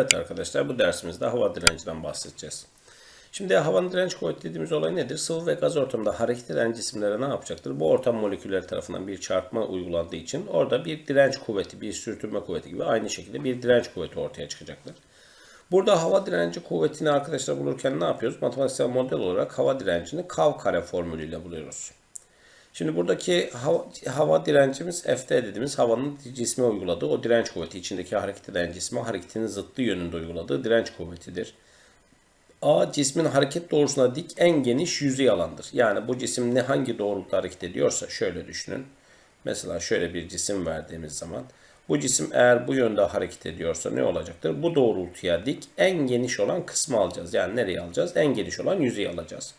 Evet arkadaşlar bu dersimizde hava direncinden bahsedeceğiz. Şimdi hava direnç kuvveti dediğimiz olay nedir? Sıvı ve gaz ortamında hareket eden cisimlere ne yapacaktır? Bu ortam molekülleri tarafından bir çarpma uygulandığı için orada bir direnç kuvveti, bir sürtünme kuvveti gibi aynı şekilde bir direnç kuvveti ortaya çıkacaktır. Burada hava direnci kuvvetini arkadaşlar bulurken ne yapıyoruz? Matematiksel model olarak hava direncini kav kare formülüyle buluyoruz. Şimdi buradaki hava, hava direncimiz FT dediğimiz havanın cisme uyguladığı o direnç kuvveti. içindeki hareket eden cisme hareketinin zıttı yönünde uyguladığı direnç kuvvetidir. A cismin hareket doğrusuna dik en geniş yüzey alandır. Yani bu cisim ne hangi doğrultuda hareket ediyorsa şöyle düşünün. Mesela şöyle bir cisim verdiğimiz zaman bu cisim eğer bu yönde hareket ediyorsa ne olacaktır? Bu doğrultuya dik en geniş olan kısmı alacağız. Yani nereye alacağız? En geniş olan yüzeyi alacağız.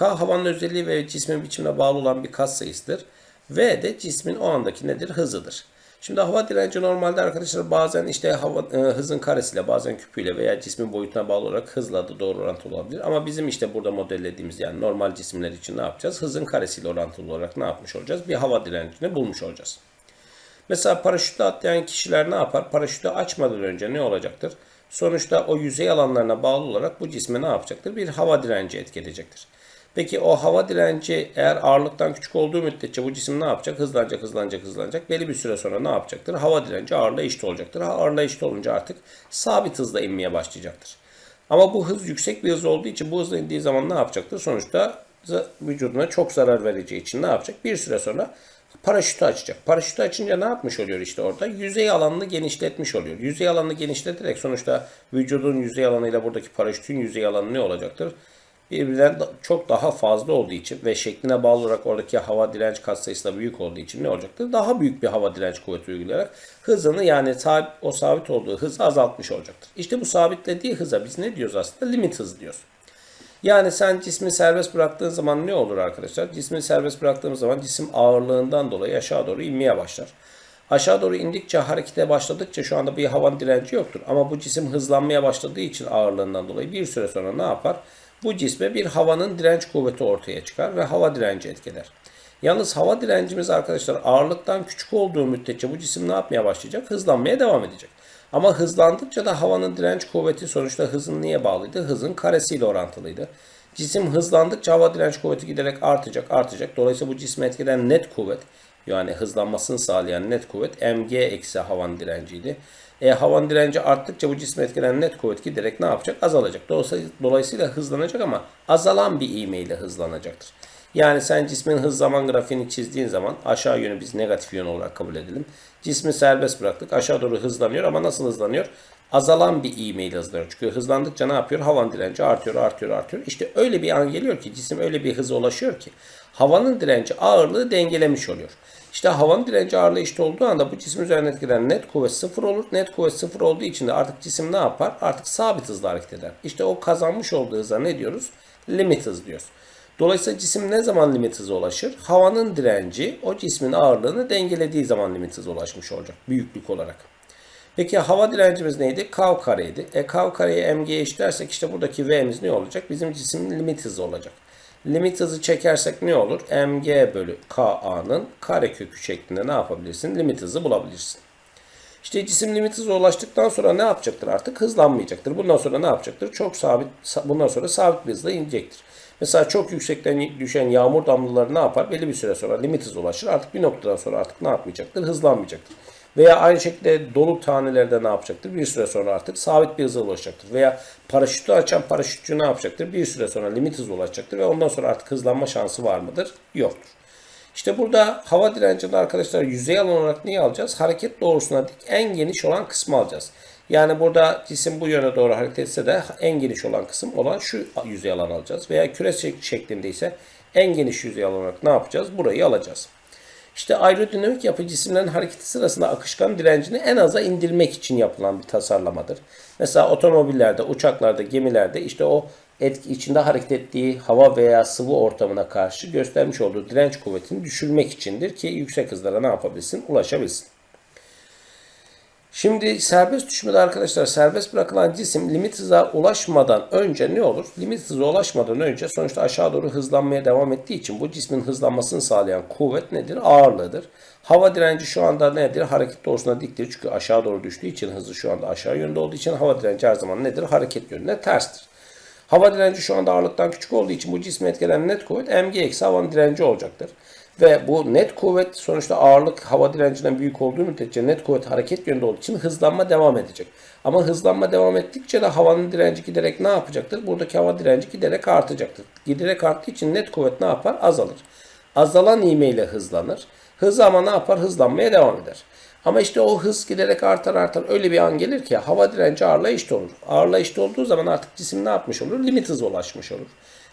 K havanın özelliği ve cismin biçimine bağlı olan bir kas sayısıdır. V de cismin o andaki nedir? Hızıdır. Şimdi hava direnci normalde arkadaşlar bazen işte hava, e, hızın karesiyle bazen küpüyle veya cismin boyutuna bağlı olarak hızla da doğru orantılı olabilir. Ama bizim işte burada modellediğimiz yani normal cisimler için ne yapacağız? Hızın karesiyle orantılı olarak ne yapmış olacağız? Bir hava direncini bulmuş olacağız. Mesela paraşütle atlayan kişiler ne yapar? Paraşütü açmadan önce ne olacaktır? Sonuçta o yüzey alanlarına bağlı olarak bu cisme ne yapacaktır? Bir hava direnci etki edecektir. Peki o hava direnci eğer ağırlıktan küçük olduğu müddetçe bu cisim ne yapacak? Hızlanacak, hızlanacak, hızlanacak. Belli bir süre sonra ne yapacaktır? Hava direnci ağırlığa eşit olacaktır. Ağırlığa eşit olunca artık sabit hızla inmeye başlayacaktır. Ama bu hız yüksek bir hız olduğu için bu hızla indiği zaman ne yapacaktır? Sonuçta vücuduna çok zarar vereceği için ne yapacak? Bir süre sonra paraşütü açacak. Paraşütü açınca ne yapmış oluyor işte orada? Yüzey alanını genişletmiş oluyor. Yüzey alanını genişleterek sonuçta vücudun yüzey alanıyla buradaki paraşütün yüzey alanı ne olacaktır? Birbirinden çok daha fazla olduğu için ve şekline bağlı olarak oradaki hava direnç katsayısı da büyük olduğu için ne olacaktır? Daha büyük bir hava direnç kuvveti uygulayarak hızını yani o sabit olduğu hızı azaltmış olacaktır. İşte bu sabitlediği hıza biz ne diyoruz aslında? Limit hız diyoruz. Yani sen cismi serbest bıraktığın zaman ne olur arkadaşlar? Cismi serbest bıraktığımız zaman cisim ağırlığından dolayı aşağı doğru inmeye başlar. Aşağı doğru indikçe harekete başladıkça şu anda bir hava direnci yoktur. Ama bu cisim hızlanmaya başladığı için ağırlığından dolayı bir süre sonra ne yapar? Bu cisme bir havanın direnç kuvveti ortaya çıkar ve hava direnci etkiler. Yalnız hava direncimiz arkadaşlar ağırlıktan küçük olduğu müddetçe bu cisim ne yapmaya başlayacak? Hızlanmaya devam edecek. Ama hızlandıkça da havanın direnç kuvveti sonuçta hızın niye bağlıydı? Hızın karesiyle orantılıydı. Cisim hızlandıkça hava direnç kuvveti giderek artacak, artacak. Dolayısıyla bu cisme etkilenen net kuvvet yani hızlanmasını sağlayan net kuvvet mg eksi havanın direnciydi. E, havanın direnci arttıkça bu cisme etkilenen net kuvvet giderek ne yapacak? Azalacak. Dolayısıyla, hızlanacak ama azalan bir ivmeyle hızlanacaktır. Yani sen cismin hız zaman grafiğini çizdiğin zaman aşağı yönü biz negatif yön olarak kabul edelim. Cismi serbest bıraktık. Aşağı doğru hızlanıyor ama nasıl hızlanıyor? Azalan bir ivmeyle hızlanıyor. Çünkü hızlandıkça ne yapıyor? Havanın direnci artıyor, artıyor, artıyor. İşte öyle bir an geliyor ki cisim öyle bir hıza ulaşıyor ki havanın direnci ağırlığı dengelemiş oluyor. İşte havanın direnci ağırlığı eşit olduğu anda bu cisim üzerine etkilenen net kuvvet sıfır olur. Net kuvvet sıfır olduğu için de artık cisim ne yapar? Artık sabit hızla hareket eder. İşte o kazanmış olduğu hıza ne diyoruz? Limit hız diyoruz. Dolayısıyla cisim ne zaman limit hıza ulaşır? Havanın direnci o cismin ağırlığını dengelediği zaman limit hıza ulaşmış olacak büyüklük olarak. Peki hava direncimiz neydi? Kav kareydi. E kav kareyi mg'ye eşitlersek işte buradaki v'miz ne olacak? Bizim cismin limit hızı olacak. Limit hızı çekersek ne olur? mg bölü ka'nın karekökü şeklinde ne yapabilirsin? Limit hızı bulabilirsin. İşte cisim limit hızı ulaştıktan sonra ne yapacaktır artık? Hızlanmayacaktır. Bundan sonra ne yapacaktır? Çok sabit, bundan sonra sabit bir hızla inecektir. Mesela çok yüksekten düşen yağmur damlaları ne yapar? Belli bir süre sonra limit hızı ulaşır. Artık bir noktadan sonra artık ne yapmayacaktır? Hızlanmayacaktır. Veya aynı şekilde dolu tanelerde ne yapacaktır? Bir süre sonra artık sabit bir hıza ulaşacaktır. Veya paraşütü açan paraşütçü ne yapacaktır? Bir süre sonra limit hızı ulaşacaktır ve ondan sonra artık hızlanma şansı var mıdır? Yoktur. İşte burada hava direncinde arkadaşlar yüzey alan olarak neyi alacağız? Hareket doğrusuna dik en geniş olan kısmı alacağız. Yani burada cisim bu yöne doğru hareket etse de en geniş olan kısım olan şu yüzey alan alacağız. Veya küre şeklinde ise en geniş yüzey alan olarak ne yapacağız? Burayı alacağız. İşte aerodinamik yapı cisimlerin hareketi sırasında akışkan direncini en aza indirmek için yapılan bir tasarlamadır. Mesela otomobillerde, uçaklarda, gemilerde işte o etki içinde hareket ettiği hava veya sıvı ortamına karşı göstermiş olduğu direnç kuvvetini düşürmek içindir ki yüksek hızlara ne yapabilsin? Ulaşabilsin. Şimdi serbest düşmede arkadaşlar serbest bırakılan cisim limit hıza ulaşmadan önce ne olur? Limit hıza ulaşmadan önce sonuçta aşağı doğru hızlanmaya devam ettiği için bu cismin hızlanmasını sağlayan kuvvet nedir? Ağırlığıdır. Hava direnci şu anda nedir? Hareket doğrusuna diktir. Çünkü aşağı doğru düştüğü için hızı şu anda aşağı yönde olduğu için hava direnci her zaman nedir? Hareket yönüne terstir. Hava direnci şu anda ağırlıktan küçük olduğu için bu cismi etkileyen net kuvvet mg eksi havanın direnci olacaktır. Ve bu net kuvvet sonuçta ağırlık hava direncinden büyük olduğu müddetçe net kuvvet hareket yönünde olduğu için hızlanma devam edecek. Ama hızlanma devam ettikçe de havanın direnci giderek ne yapacaktır? Buradaki hava direnci giderek artacaktır. Giderek arttığı için net kuvvet ne yapar? Azalır. Azalan ivmeyle hızlanır. Hız ama ne yapar? Hızlanmaya devam eder. Ama işte o hız giderek artar artar öyle bir an gelir ki hava direnci ağırlığa eşit olur. Ağırlığa eşit olduğu zaman artık cisim ne yapmış olur? Limit hıza ulaşmış olur.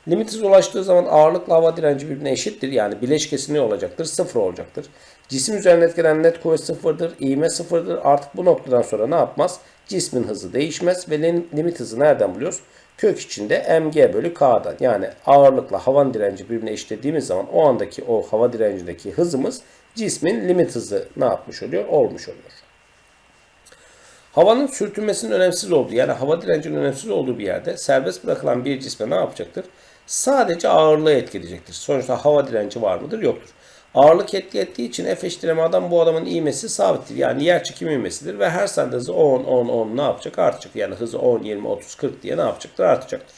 Limit ulaştığı zaman ağırlıkla hava direnci birbirine eşittir. Yani bileşkesi ne olacaktır? Sıfır olacaktır. Cisim üzerine etkilenen net kuvvet sıfırdır. İğme sıfırdır. Artık bu noktadan sonra ne yapmaz? Cismin hızı değişmez ve limit hızı nereden buluyoruz? Kök içinde mg bölü k'dan. Yani ağırlıkla havan direnci birbirine eşitlediğimiz zaman o andaki o hava direncindeki hızımız cismin limit hızı ne yapmış oluyor? Olmuş oluyor. Havanın sürtünmesinin önemsiz olduğu yani hava direncinin önemsiz olduğu bir yerde serbest bırakılan bir cisme ne yapacaktır? Sadece ağırlığı etkileyecektir. Sonuçta hava direnci var mıdır? Yoktur. Ağırlık etki ettiği için F eşittir bu adamın ivmesi sabittir. Yani yer çekimi ivmesidir ve her sende hızı 10, 10, 10 ne yapacak? Artacak. Yani hızı 10, 20, 30, 40 diye ne yapacaktır? Artacaktır.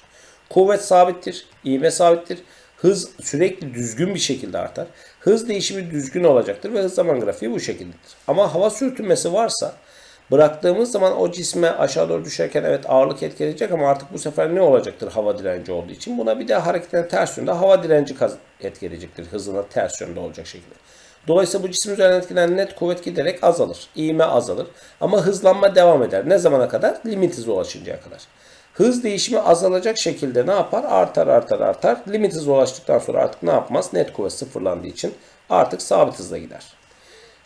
Kuvvet sabittir. ivme sabittir. Hız sürekli düzgün bir şekilde artar. Hız değişimi düzgün olacaktır ve hız zaman grafiği bu şekildedir. Ama hava sürtünmesi varsa bıraktığımız zaman o cisme aşağı doğru düşerken evet ağırlık etkileyecek ama artık bu sefer ne olacaktır hava direnci olduğu için? Buna bir de hareketin ters yönde hava direnci etkileyecektir. Hızına ters yönde olacak şekilde. Dolayısıyla bu cisim üzerine etkilenen net kuvvet giderek azalır. İğme azalır. Ama hızlanma devam eder. Ne zamana kadar? Limit hızı ulaşıncaya kadar. Hız değişimi azalacak şekilde ne yapar? Artar artar artar. Limit hızı ulaştıktan sonra artık ne yapmaz? Net kuvvet sıfırlandığı için artık sabit hızla gider.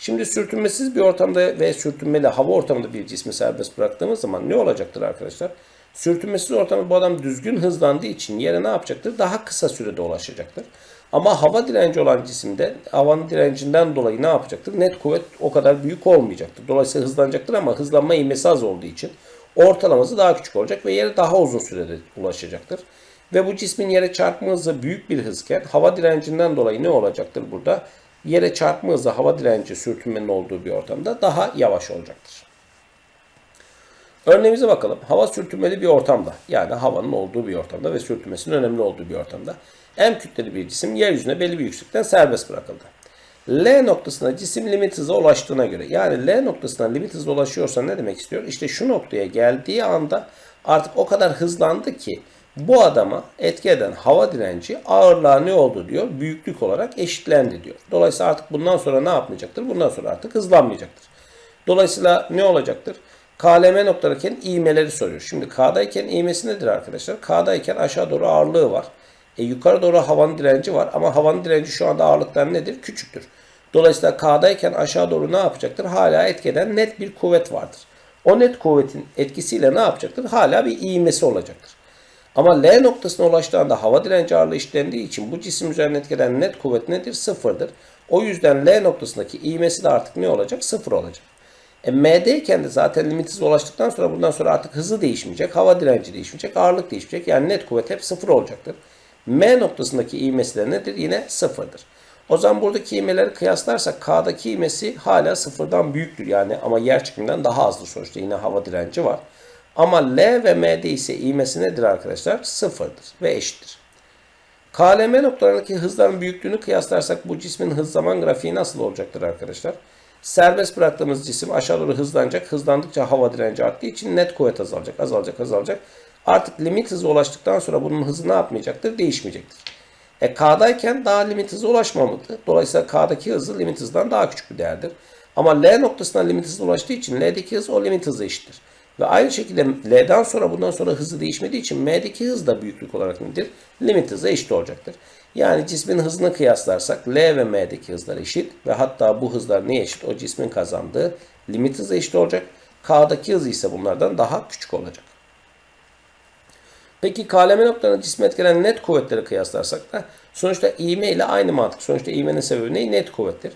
Şimdi sürtünmesiz bir ortamda ve sürtünmeli hava ortamında bir cismi serbest bıraktığımız zaman ne olacaktır arkadaşlar? Sürtünmesiz ortamda bu adam düzgün hızlandığı için yere ne yapacaktır? Daha kısa sürede ulaşacaktır. Ama hava direnci olan cisimde havanın direncinden dolayı ne yapacaktır? Net kuvvet o kadar büyük olmayacaktır. Dolayısıyla hızlanacaktır ama hızlanma ivmesi az olduğu için ortalaması daha küçük olacak ve yere daha uzun sürede ulaşacaktır. Ve bu cismin yere çarpma hızı büyük bir hızken hava direncinden dolayı ne olacaktır burada? Yere çarpma hızı hava direnci sürtünmenin olduğu bir ortamda daha yavaş olacaktır. Örneğimize bakalım. Hava sürtünmeli bir ortamda yani havanın olduğu bir ortamda ve sürtünmesinin önemli olduğu bir ortamda M kütleli bir cisim yeryüzüne belli bir yükseklikten serbest bırakıldı. L noktasına cisim limit hıza ulaştığına göre yani L noktasına limit hıza ulaşıyorsa ne demek istiyor? İşte şu noktaya geldiği anda artık o kadar hızlandı ki bu adama etki eden hava direnci ağırlığa ne oldu diyor? Büyüklük olarak eşitlendi diyor. Dolayısıyla artık bundan sonra ne yapmayacaktır? Bundan sonra artık hızlanmayacaktır. Dolayısıyla ne olacaktır? KLM noktadayken ivmeleri soruyor. Şimdi K'dayken ivmesi nedir arkadaşlar? K'dayken aşağı doğru ağırlığı var. E, yukarı doğru havanın direnci var ama havanın direnci şu anda ağırlıktan nedir? Küçüktür. Dolayısıyla K'dayken aşağı doğru ne yapacaktır? Hala etkeden net bir kuvvet vardır. O net kuvvetin etkisiyle ne yapacaktır? Hala bir ivmesi olacaktır. Ama L noktasına ulaştığında hava direnci ağırlığı işlendiği için bu cisim üzerine etkilenen net kuvvet nedir? Sıfırdır. O yüzden L noktasındaki ivmesi de artık ne olacak? Sıfır olacak. E, M'deyken de zaten limit hızı ulaştıktan sonra bundan sonra artık hızı değişmeyecek, hava direnci değişmeyecek, ağırlık değişmeyecek. Yani net kuvvet hep sıfır olacaktır. M noktasındaki ivmesi de nedir? Yine sıfırdır. O zaman buradaki ivmeleri kıyaslarsak K'daki ivmesi hala sıfırdan büyüktür. Yani ama yer çekiminden daha azdır sonuçta. Yine hava direnci var. Ama L ve M'de ise ivmesi nedir arkadaşlar? Sıfırdır ve eşittir. KLM noktalarındaki hızların büyüklüğünü kıyaslarsak bu cismin hız zaman grafiği nasıl olacaktır arkadaşlar? Serbest bıraktığımız cisim aşağı doğru hızlanacak. Hızlandıkça hava direnci arttığı için net kuvvet azalacak, azalacak, azalacak. Artık limit hızı ulaştıktan sonra bunun hızı ne yapmayacaktır? Değişmeyecektir. E K'dayken daha limit hızı ulaşmamalıdır. Dolayısıyla K'daki hızı limit hızdan daha küçük bir değerdir. Ama L noktasına limit hızı ulaştığı için L'deki hız o limit hızı eşittir. Ve aynı şekilde L'den sonra bundan sonra hızı değişmediği için M'deki hız da büyüklük olarak nedir? Limit hızı eşit olacaktır. Yani cismin hızını kıyaslarsak L ve M'deki hızlar eşit ve hatta bu hızlar neye eşit? O cismin kazandığı limit hızı eşit olacak. K'daki hızı ise bunlardan daha küçük olacak. Peki KLM noktalarına cismi etkileyen net kuvvetleri kıyaslarsak da sonuçta ivme ile aynı mantık. Sonuçta ivmenin sebebi ne? Net kuvvettir.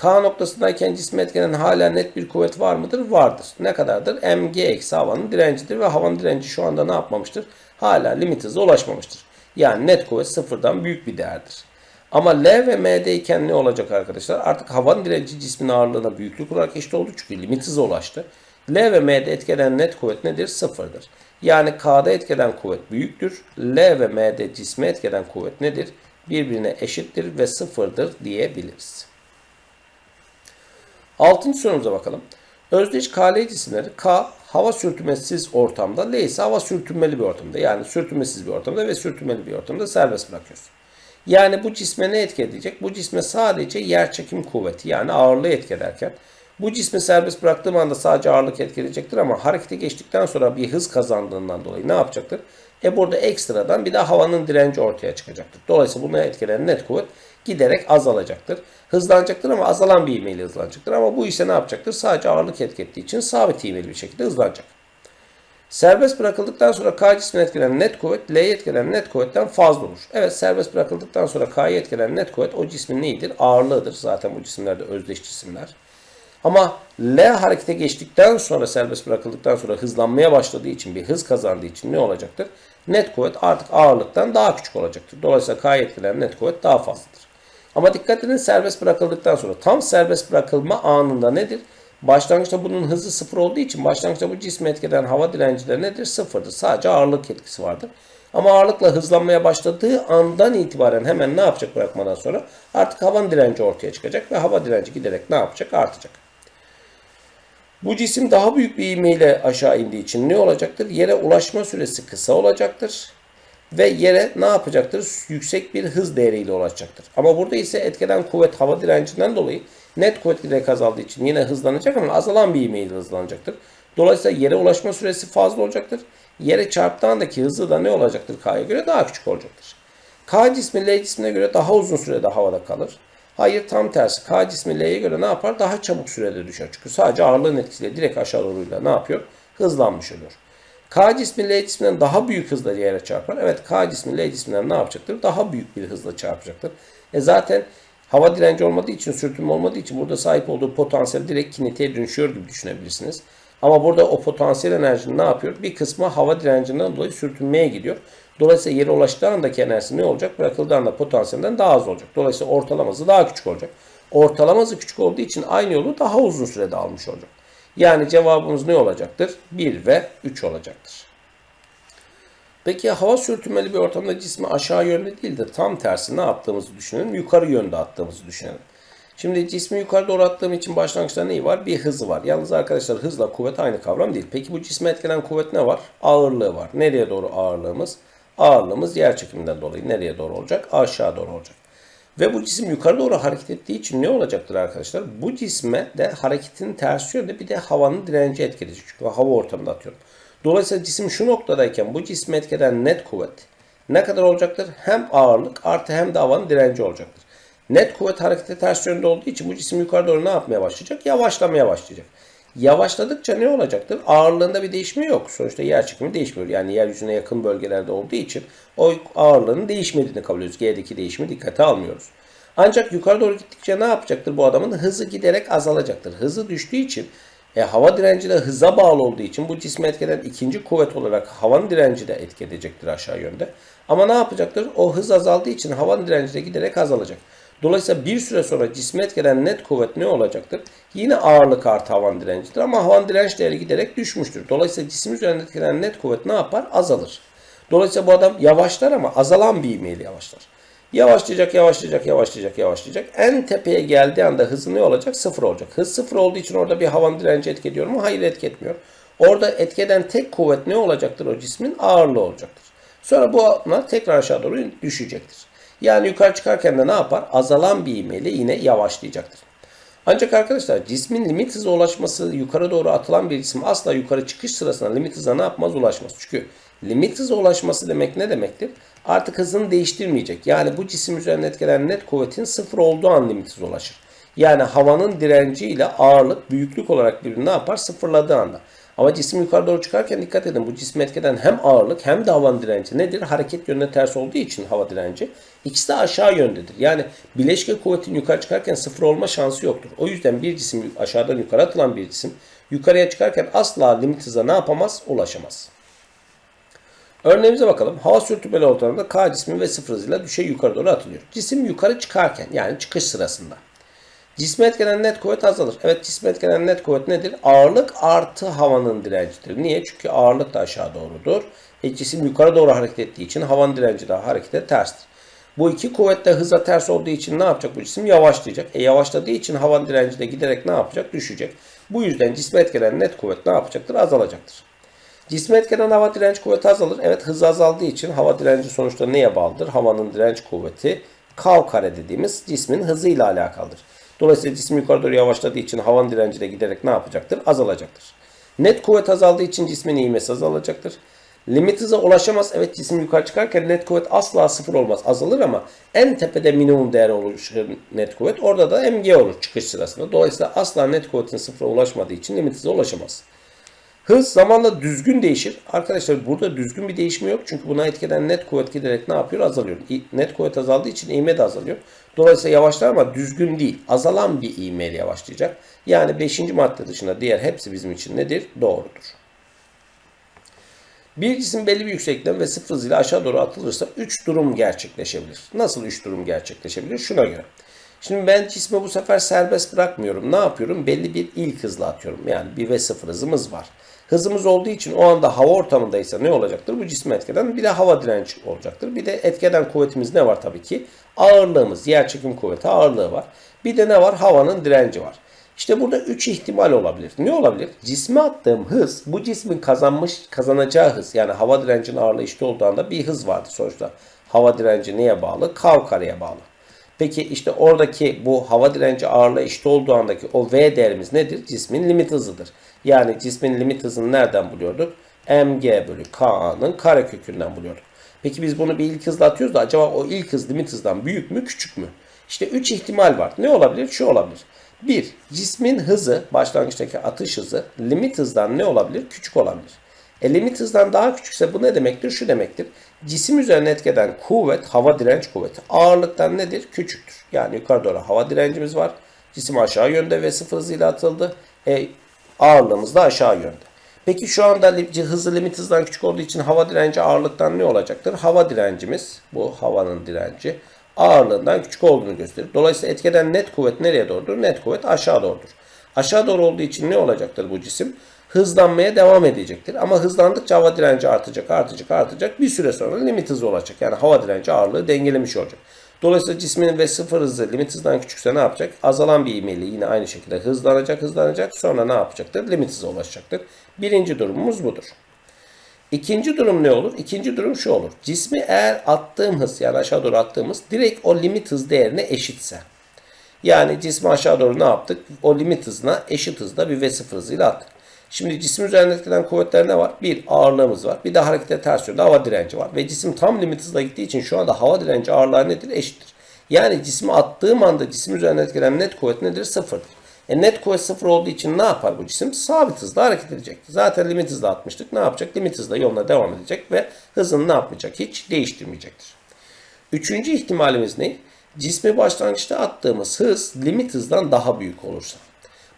K noktasındayken cismi etkilenen hala net bir kuvvet var mıdır? Vardır. Ne kadardır? mg eksi havanın direncidir ve havanın direnci şu anda ne yapmamıştır? Hala limit hıza ulaşmamıştır. Yani net kuvvet sıfırdan büyük bir değerdir. Ama L ve M'de iken ne olacak arkadaşlar? Artık havanın direnci cismin ağırlığına büyüklük olarak eşit oldu çünkü limit hıza ulaştı. L ve M'de etkilenen net kuvvet nedir? Sıfırdır. Yani K'da etkilenen kuvvet büyüktür. L ve M'de cisme etkilenen kuvvet nedir? Birbirine eşittir ve sıfırdır diyebiliriz. Altıncı sorumuza bakalım. Özdeş KL cisimleri K hava sürtünmesiz ortamda, L ise hava sürtünmeli bir ortamda. Yani sürtünmesiz bir ortamda ve sürtünmeli bir ortamda serbest bırakıyoruz. Yani bu cisme ne etki edecek? Bu cisme sadece yer çekim kuvveti yani ağırlığı etki ederken bu cismi serbest bıraktığım anda sadece ağırlık etki edecektir ama harekete geçtikten sonra bir hız kazandığından dolayı ne yapacaktır? E burada ekstradan bir de havanın direnci ortaya çıkacaktır. Dolayısıyla buna etkileyen net kuvvet giderek azalacaktır. Hızlanacaktır ama azalan bir ivmeyle hızlanacaktır. Ama bu ise ne yapacaktır? Sadece ağırlık etki ettiği için sabit ivmeli bir şekilde hızlanacak. Serbest bırakıldıktan sonra K cismini etkileyen net kuvvet L'yi etkileyen net kuvvetten fazla olur. Evet serbest bırakıldıktan sonra K'yı etkileyen net kuvvet o cismin neyidir? Ağırlığıdır. Zaten bu cisimlerde özdeş cisimler. Ama L harekete geçtikten sonra serbest bırakıldıktan sonra hızlanmaya başladığı için bir hız kazandığı için ne olacaktır? Net kuvvet artık ağırlıktan daha küçük olacaktır. Dolayısıyla K'yı etkileyen net kuvvet daha fazladır. Ama dikkat edin serbest bırakıldıktan sonra tam serbest bırakılma anında nedir? Başlangıçta bunun hızı sıfır olduğu için başlangıçta bu cismi etkileyen hava direncileri nedir? Sıfırdır. Sadece ağırlık etkisi vardır. Ama ağırlıkla hızlanmaya başladığı andan itibaren hemen ne yapacak bırakmadan sonra? Artık havanın direnci ortaya çıkacak ve hava direnci giderek ne yapacak? Artacak. Bu cisim daha büyük bir ivmeyle aşağı indiği için ne olacaktır? Yere ulaşma süresi kısa olacaktır. Ve yere ne yapacaktır? Yüksek bir hız değeriyle ulaşacaktır. Ama burada ise etkeden kuvvet hava direncinden dolayı net kuvvet giderek azaldığı için yine hızlanacak ama azalan bir ivmeyle hızlanacaktır. Dolayısıyla yere ulaşma süresi fazla olacaktır. Yere çarptığı andaki hızı da ne olacaktır K'ya göre? Daha küçük olacaktır. K cismi L cismine göre daha uzun sürede havada kalır. Hayır tam tersi. K cismi L'ye göre ne yapar? Daha çabuk sürede düşer. Çünkü sadece ağırlığın etkisiyle direkt aşağı doğruyla ne yapıyor? Hızlanmış oluyor. K cismi L cisminden daha büyük hızla yere çarpar. Evet K cismi L cisminden ne yapacaktır? Daha büyük bir hızla çarpacaktır. E zaten hava direnci olmadığı için, sürtünme olmadığı için burada sahip olduğu potansiyel direkt kinetiğe dönüşüyor gibi düşünebilirsiniz. Ama burada o potansiyel enerjinin ne yapıyor? Bir kısmı hava direncinden dolayı sürtünmeye gidiyor. Dolayısıyla yere ulaştığı andaki enerjisi ne olacak? Bırakıldığı anda potansiyelden daha az olacak. Dolayısıyla ortalaması daha küçük olacak. Ortalaması küçük olduğu için aynı yolu daha uzun sürede almış olacak. Yani cevabımız ne olacaktır? 1 ve 3 olacaktır. Peki hava sürtünmeli bir ortamda cismi aşağı yönde değil de tam tersi ne yaptığımızı düşünelim. Yukarı yönde attığımızı düşünelim. Şimdi cismi yukarı doğru attığım için başlangıçta neyi var? Bir hızı var. Yalnız arkadaşlar hızla kuvvet aynı kavram değil. Peki bu cisme etkilenen kuvvet ne var? Ağırlığı var. Nereye doğru ağırlığımız? Ağırlığımız yer çekiminden dolayı nereye doğru olacak? Aşağı doğru olacak. Ve bu cisim yukarı doğru hareket ettiği için ne olacaktır arkadaşlar? Bu cisme de hareketin tersi yönde bir de havanın direnci etkileyecek. Çünkü hava ortamında atıyorum. Dolayısıyla cisim şu noktadayken bu cisme etkilenen net kuvvet ne kadar olacaktır? Hem ağırlık artı hem de havanın direnci olacaktır. Net kuvvet harekete ters yönde olduğu için bu cisim yukarı doğru ne yapmaya başlayacak? Yavaşlamaya başlayacak. Yavaşladıkça ne olacaktır? Ağırlığında bir değişme yok. Sonuçta yer çekimi değişmiyor. Yani yeryüzüne yakın bölgelerde olduğu için o ağırlığının değişmediğini kabul ediyoruz. G'deki değişimi dikkate almıyoruz. Ancak yukarı doğru gittikçe ne yapacaktır bu adamın? Hızı giderek azalacaktır. Hızı düştüğü için e, hava direnci de hıza bağlı olduğu için bu cismi etkileyen ikinci kuvvet olarak havanın direnci de etki edecektir aşağı yönde. Ama ne yapacaktır? O hız azaldığı için havanın direnci de giderek azalacak. Dolayısıyla bir süre sonra cisme etkilenen net kuvvet ne olacaktır? Yine ağırlık artı havan direncidir ama havan direnç değeri giderek düşmüştür. Dolayısıyla cisim üzerinde etkilenen net kuvvet ne yapar? Azalır. Dolayısıyla bu adam yavaşlar ama azalan bir ivmeyle yavaşlar. Yavaşlayacak, yavaşlayacak, yavaşlayacak, yavaşlayacak. En tepeye geldiği anda hızı ne olacak? Sıfır olacak. Hız sıfır olduğu için orada bir havan direnci etki ediyor mu? Hayır etki etmiyor. Orada etkeden tek kuvvet ne olacaktır o cismin? Ağırlığı olacaktır. Sonra bu tekrar aşağı doğru düşecektir. Yani yukarı çıkarken de ne yapar? Azalan bir ivmeyle yine yavaşlayacaktır. Ancak arkadaşlar cismin limit hıza ulaşması yukarı doğru atılan bir cisim asla yukarı çıkış sırasında limit hıza ne yapmaz? Ulaşmaz. Çünkü limit hıza ulaşması demek ne demektir? Artık hızını değiştirmeyecek. Yani bu cisim üzerinde etkilenen net kuvvetin sıfır olduğu an limit hıza ulaşır. Yani havanın direnci ile ağırlık büyüklük olarak birbirini ne yapar? Sıfırladığı anda. Ama cisim yukarı doğru çıkarken dikkat edin bu cismi etkeden hem ağırlık hem de havanın direnci nedir? Hareket yönüne ters olduğu için hava direnci. İkisi de aşağı yöndedir. Yani bileşke kuvvetin yukarı çıkarken sıfır olma şansı yoktur. O yüzden bir cisim aşağıdan yukarı atılan bir cisim yukarıya çıkarken asla limit hıza ne yapamaz? Ulaşamaz. Örneğimize bakalım. Hava sürtünmeli ortamda K cismi ve sıfır hızıyla düşey yukarı doğru atılıyor. Cisim yukarı çıkarken yani çıkış sırasında. Cisme etkilenen net kuvvet azalır. Evet cisme etkilenen net kuvvet nedir? Ağırlık artı havanın direncidir. Niye? Çünkü ağırlık da aşağı doğrudur. E, cisim yukarı doğru hareket ettiği için havanın direnci de harekete terstir. Bu iki kuvvet de hıza ters olduğu için ne yapacak bu cisim? Yavaşlayacak. E yavaşladığı için havanın direnci de giderek ne yapacak? Düşecek. Bu yüzden cisme etkilenen net kuvvet ne yapacaktır? Azalacaktır. Cisme etkilenen hava direnç kuvveti azalır. Evet hız azaldığı için hava direnci sonuçta neye bağlıdır? Havanın direnç kuvveti kav kare dediğimiz cismin hızıyla alakalıdır. Dolayısıyla cisim yukarı doğru yavaşladığı için havanın direnci de giderek ne yapacaktır? Azalacaktır. Net kuvvet azaldığı için cismin ivmesi azalacaktır. Limit hıza ulaşamaz. Evet cisim yukarı çıkarken net kuvvet asla sıfır olmaz. Azalır ama en tepede minimum değer oluşur net kuvvet. Orada da mg olur çıkış sırasında. Dolayısıyla asla net kuvvetin sıfıra ulaşmadığı için limit hıza ulaşamaz. Hız zamanla düzgün değişir. Arkadaşlar burada düzgün bir değişme yok. Çünkü buna etkeden net kuvvet giderek ne yapıyor? Azalıyor. Net kuvvet azaldığı için ivme de azalıyor. Dolayısıyla yavaşlar ama düzgün değil. Azalan bir ivmeyle yavaşlayacak. Yani 5. madde dışında diğer hepsi bizim için nedir? Doğrudur. Bir cisim belli bir yükseklikten ve sıfır hızıyla aşağı doğru atılırsa 3 durum gerçekleşebilir. Nasıl 3 durum gerçekleşebilir? Şuna göre. Şimdi ben cismi bu sefer serbest bırakmıyorum. Ne yapıyorum? Belli bir ilk hızla atıyorum. Yani bir ve sıfır hızımız var. Hızımız olduğu için o anda hava ortamındaysa ne olacaktır? Bu cismi etkeden bir de hava direnci olacaktır. Bir de etkeden kuvvetimiz ne var tabii ki? Ağırlığımız, yer çekim kuvveti ağırlığı var. Bir de ne var? Havanın direnci var. İşte burada 3 ihtimal olabilir. Ne olabilir? Cisme attığım hız bu cismin kazanmış kazanacağı hız. Yani hava direncinin ağırlığı eşit olduğu anda bir hız vardı sonuçta. Hava direnci neye bağlı? Kav kareye bağlı. Peki işte oradaki bu hava direnci ağırlığı eşit olduğu andaki o V değerimiz nedir? Cismin limit hızıdır. Yani cismin limit hızını nereden buluyorduk? mg bölü k'nın karekökünden buluyorduk. Peki biz bunu bir ilk hızla atıyoruz da acaba o ilk hız limit hızdan büyük mü küçük mü? İşte 3 ihtimal var. Ne olabilir? Şu olabilir. 1. Cismin hızı, başlangıçtaki atış hızı limit hızdan ne olabilir? Küçük olabilir. E limit hızdan daha küçükse bu ne demektir? Şu demektir. Cisim üzerine etkeden kuvvet, hava direnç kuvveti ağırlıktan nedir? Küçüktür. Yani yukarı doğru hava direncimiz var. Cisim aşağı yönde ve sıfır hızıyla atıldı. E, ağırlığımız da aşağı yönde. Peki şu anda hızı limit hızdan küçük olduğu için hava direnci ağırlıktan ne olacaktır? Hava direncimiz, bu havanın direnci ağırlığından küçük olduğunu gösterir. Dolayısıyla etkeden net kuvvet nereye doğrudur? Net kuvvet aşağı doğrudur. Aşağı doğru olduğu için ne olacaktır bu cisim? Hızlanmaya devam edecektir. Ama hızlandıkça hava direnci artacak, artacak, artacak. Bir süre sonra limit hızı olacak. Yani hava direnci ağırlığı dengelemiş olacak. Dolayısıyla cismin ve sıfır hızı limit hızdan küçükse ne yapacak? Azalan bir ivmeyle yine aynı şekilde hızlanacak, hızlanacak. Sonra ne yapacaktır? Limit hıza ulaşacaktır. Birinci durumumuz budur. İkinci durum ne olur? İkinci durum şu olur. Cismi eğer attığım hız yani aşağı doğru attığımız direkt o limit hız değerine eşitse. Yani cismi aşağı doğru ne yaptık? O limit hızına eşit hızda bir V0 hızıyla attık. Şimdi cisim üzerinde etkilenen kuvvetler ne var? Bir ağırlığımız var. Bir de harekete ters yönde hava direnci var. Ve cisim tam limit hızla gittiği için şu anda hava direnci ağırlığı nedir? Eşittir. Yani cismi attığım anda cisim üzerinde etkilenen net kuvvet nedir? Sıfırdır. E net kuvvet sıfır olduğu için ne yapar bu cisim? Sabit hızla hareket edecek. Zaten limit hızla atmıştık. Ne yapacak? Limit hızla yoluna devam edecek ve hızını ne yapmayacak? Hiç değiştirmeyecektir. Üçüncü ihtimalimiz ne? Cismi başlangıçta attığımız hız limit hızdan daha büyük olursa.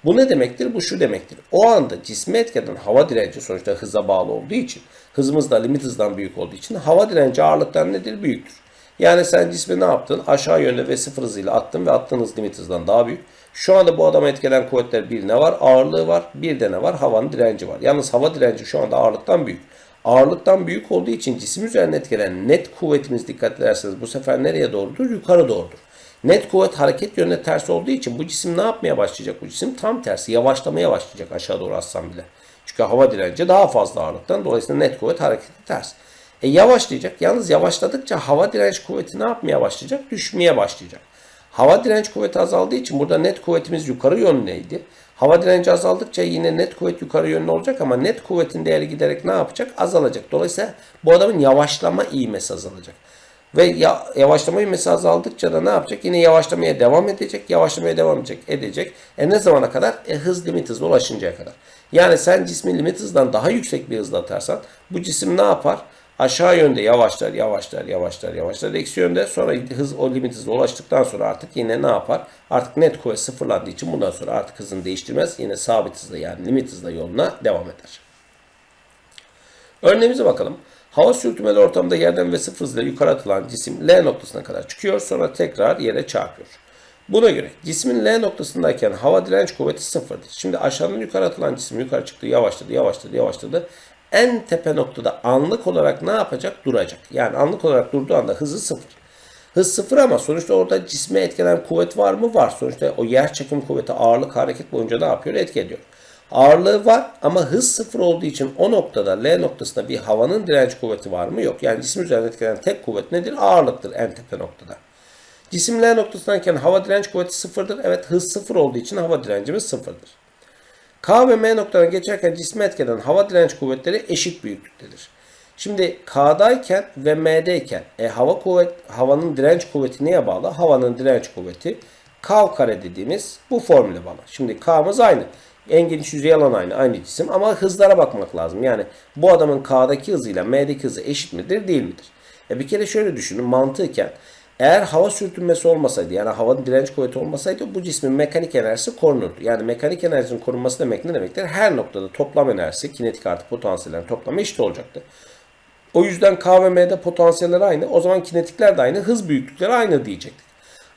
Bu ne demektir? Bu şu demektir. O anda cisme etkeden hava direnci sonuçta hıza bağlı olduğu için, hızımız da limit hızdan büyük olduğu için hava direnci ağırlıktan nedir? Büyüktür. Yani sen cismi ne yaptın? Aşağı yönde ve sıfır hızıyla attın ve attığınız limit hızdan daha büyük. Şu anda bu adama etkilenen kuvvetler bir ne var? Ağırlığı var. Bir de ne var? Havanın direnci var. Yalnız hava direnci şu anda ağırlıktan büyük. Ağırlıktan büyük olduğu için cisim üzerine etkilenen net kuvvetimiz dikkat ederseniz bu sefer nereye doğrudur? Yukarı doğrudur. Net kuvvet hareket yönüne ters olduğu için bu cisim ne yapmaya başlayacak? Bu cisim tam tersi yavaşlamaya başlayacak aşağı doğru atsan bile. Çünkü hava direnci daha fazla ağırlıktan. Dolayısıyla net kuvvet hareketi ters. E yavaşlayacak. Yalnız yavaşladıkça hava direnç kuvveti ne yapmaya başlayacak? Düşmeye başlayacak. Hava direnç kuvveti azaldığı için burada net kuvvetimiz yukarı yönleydi. Hava direnci azaldıkça yine net kuvvet yukarı yönlü olacak ama net kuvvetin değeri giderek ne yapacak? Azalacak. Dolayısıyla bu adamın yavaşlama ivmesi azalacak. Ve ya, yavaşlama ivmesi azaldıkça da ne yapacak? Yine yavaşlamaya devam edecek. Yavaşlamaya devam edecek. edecek. E ne zamana kadar? E hız limit hızına ulaşıncaya kadar. Yani sen cismin limit hızdan daha yüksek bir hızla atarsan bu cisim ne yapar? Aşağı yönde yavaşlar, yavaşlar, yavaşlar, yavaşlar. Eksi yönde sonra hız o limit hızına ulaştıktan sonra artık yine ne yapar? Artık net kuvvet sıfırlandığı için bundan sonra artık hızını değiştirmez. Yine sabit hızla yani limit hızla yoluna devam eder. Örneğimize bakalım. Hava sürtünmeli ortamda yerden ve sıfır hızla yukarı atılan cisim L noktasına kadar çıkıyor sonra tekrar yere çarpıyor. Buna göre cismin L noktasındayken hava direnç kuvveti sıfırdır. Şimdi aşağıdan yukarı atılan cisim yukarı çıktı, yavaşladı, yavaşladı, yavaşladı. En tepe noktada anlık olarak ne yapacak? Duracak. Yani anlık olarak durduğu anda hızı sıfır. Hız sıfır ama sonuçta orada cisme etkilenen kuvvet var mı? Var. Sonuçta o yer çekim kuvveti ağırlık hareket boyunca ne yapıyor? Etki ediyor. Ağırlığı var ama hız sıfır olduğu için o noktada L noktasında bir havanın direnç kuvveti var mı? Yok. Yani cisim üzerinde etkilenen tek kuvvet nedir? Ağırlıktır en tepe noktada. Cisim L noktasındayken hava direnç kuvveti sıfırdır. Evet hız sıfır olduğu için hava direncimiz sıfırdır. K ve M noktadan geçerken cisme etkilenen hava direnç kuvvetleri eşit büyüklüktedir. Şimdi K'dayken ve M'deyken e, hava kuvvet havanın direnç kuvveti neye bağlı? Havanın direnç kuvveti K kare dediğimiz bu formüle bağlı. Şimdi K'mız aynı. En geniş yüzey alan aynı. Aynı cisim ama hızlara bakmak lazım. Yani bu adamın K'daki hızıyla M'deki hızı eşit midir değil midir? E bir kere şöyle düşünün mantıken eğer hava sürtünmesi olmasaydı yani havanın direnç kuvveti olmasaydı bu cismin mekanik enerjisi korunurdu. Yani mekanik enerjinin korunması demek ne demektir? Her noktada toplam enerjisi kinetik artı potansiyellerin toplamı eşit olacaktı. O yüzden K ve M'de potansiyeller aynı. O zaman kinetikler de aynı. Hız büyüklükleri aynı diyecektik.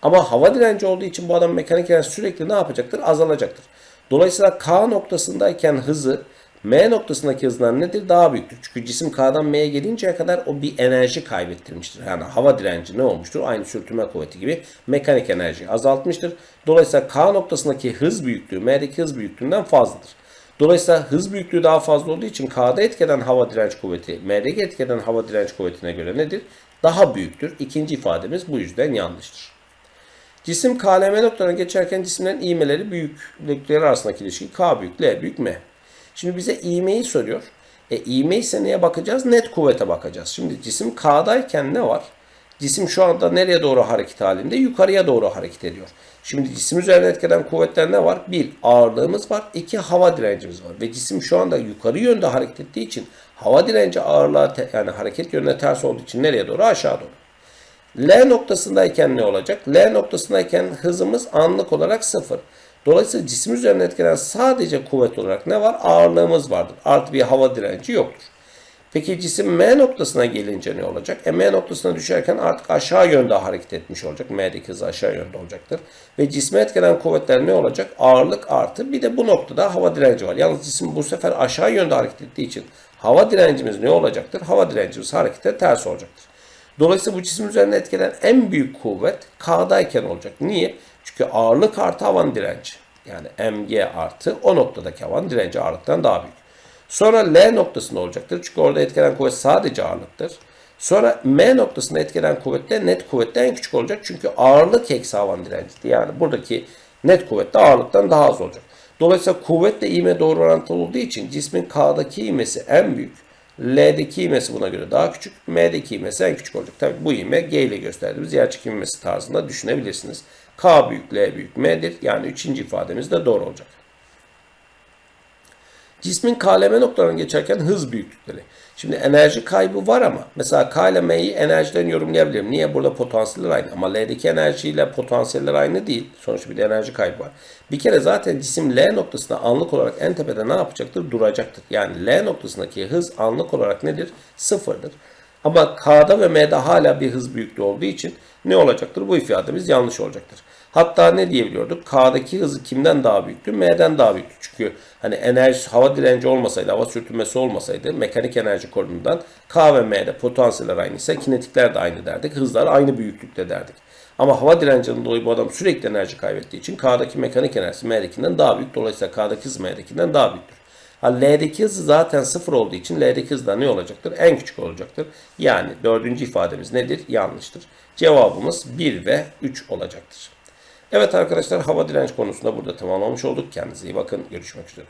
Ama hava direnci olduğu için bu adam mekanik enerji sürekli ne yapacaktır? Azalacaktır. Dolayısıyla K noktasındayken hızı M noktasındaki hızdan nedir? Daha büyüktür. Çünkü cisim K'dan M'ye gelinceye kadar o bir enerji kaybettirmiştir. Yani hava direnci ne olmuştur? Aynı sürtünme kuvveti gibi mekanik enerjiyi azaltmıştır. Dolayısıyla K noktasındaki hız büyüklüğü M'deki hız büyüklüğünden fazladır. Dolayısıyla hız büyüklüğü daha fazla olduğu için K'da etkeden hava direnç kuvveti M'deki etkeden hava direnç kuvvetine göre nedir? Daha büyüktür. İkinci ifademiz bu yüzden yanlıştır. Cisim KLM noktalarına geçerken cisimlerin iğmeleri büyüklükleri arasındaki ilişki K büyük, L büyük, M. Şimdi bize iğmeyi soruyor. E iğme ise neye bakacağız? Net kuvvete bakacağız. Şimdi cisim K'dayken ne var? Cisim şu anda nereye doğru hareket halinde? Yukarıya doğru hareket ediyor. Şimdi cisim üzerine etkilenen kuvvetler ne var? Bir, ağırlığımız var. iki hava direncimiz var. Ve cisim şu anda yukarı yönde hareket ettiği için hava direnci ağırlığa yani hareket yönüne ters olduğu için nereye doğru? Aşağı doğru. L noktasındayken ne olacak? L noktasındayken hızımız anlık olarak sıfır. Dolayısıyla cisim üzerine etkilenen sadece kuvvet olarak ne var? Ağırlığımız vardır. Artı bir hava direnci yoktur. Peki cisim M noktasına gelince ne olacak? E, M noktasına düşerken artık aşağı yönde hareket etmiş olacak. M'deki hız aşağı yönde olacaktır. Ve cisme etkilenen kuvvetler ne olacak? Ağırlık artı bir de bu noktada hava direnci var. Yalnız cisim bu sefer aşağı yönde hareket ettiği için hava direncimiz ne olacaktır? Hava direncimiz harekete ters olacaktır. Dolayısıyla bu cisim üzerine etkilenen en büyük kuvvet K'dayken olacak. Niye? Çünkü ağırlık artı havanın direnci. Yani mg artı o noktadaki havanın direnci ağırlıktan daha büyük. Sonra L noktasında olacaktır. Çünkü orada etkilenen kuvvet sadece ağırlıktır. Sonra M noktasında etkilenen kuvvet de net kuvvette en küçük olacak. Çünkü ağırlık eksi havanın direncidir. Yani buradaki net kuvvet de ağırlıktan daha az olacak. Dolayısıyla kuvvetle ivme doğru orantılı olduğu için cismin K'daki ivmesi en büyük. L'deki ivmesi buna göre daha küçük. M'deki ivmesi en küçük olacak. Tabi bu ivme G ile gösterdiğimiz yer çekim ivmesi tarzında düşünebilirsiniz. K büyük L büyük M'dir. Yani üçüncü ifademiz de doğru olacak. Cismin KLM noktalarına geçerken hız büyüklükleri. Şimdi enerji kaybı var ama mesela K ile M'yi enerjiden yorumlayabilirim. Niye? Burada potansiyeller aynı. Ama L'deki enerjiyle potansiyeller aynı değil. Sonuçta bir de enerji kaybı var. Bir kere zaten cisim L noktasında anlık olarak en tepede ne yapacaktır? Duracaktır. Yani L noktasındaki hız anlık olarak nedir? Sıfırdır. Ama K'da ve M'de hala bir hız büyüklüğü olduğu için ne olacaktır? Bu ifademiz yanlış olacaktır. Hatta ne diyebiliyorduk? K'daki hızı kimden daha büyüktü? M'den daha büyüktü. Çünkü hani enerji, hava direnci olmasaydı, hava sürtünmesi olmasaydı mekanik enerji konumundan K ve M'de potansiyeller aynı ise kinetikler de aynı derdik. Hızlar aynı büyüklükte derdik. Ama hava direncinin dolayı bu adam sürekli enerji kaybettiği için K'daki mekanik enerjisi M'dekinden daha büyük. Dolayısıyla K'daki hız M'dekinden daha büyüktür. Ha, L'deki hız zaten sıfır olduğu için L'deki hız da ne olacaktır? En küçük olacaktır. Yani dördüncü ifademiz nedir? Yanlıştır. Cevabımız 1 ve 3 olacaktır. Evet arkadaşlar hava direnç konusunda burada tamamlamış olduk. Kendinize iyi bakın. Görüşmek üzere.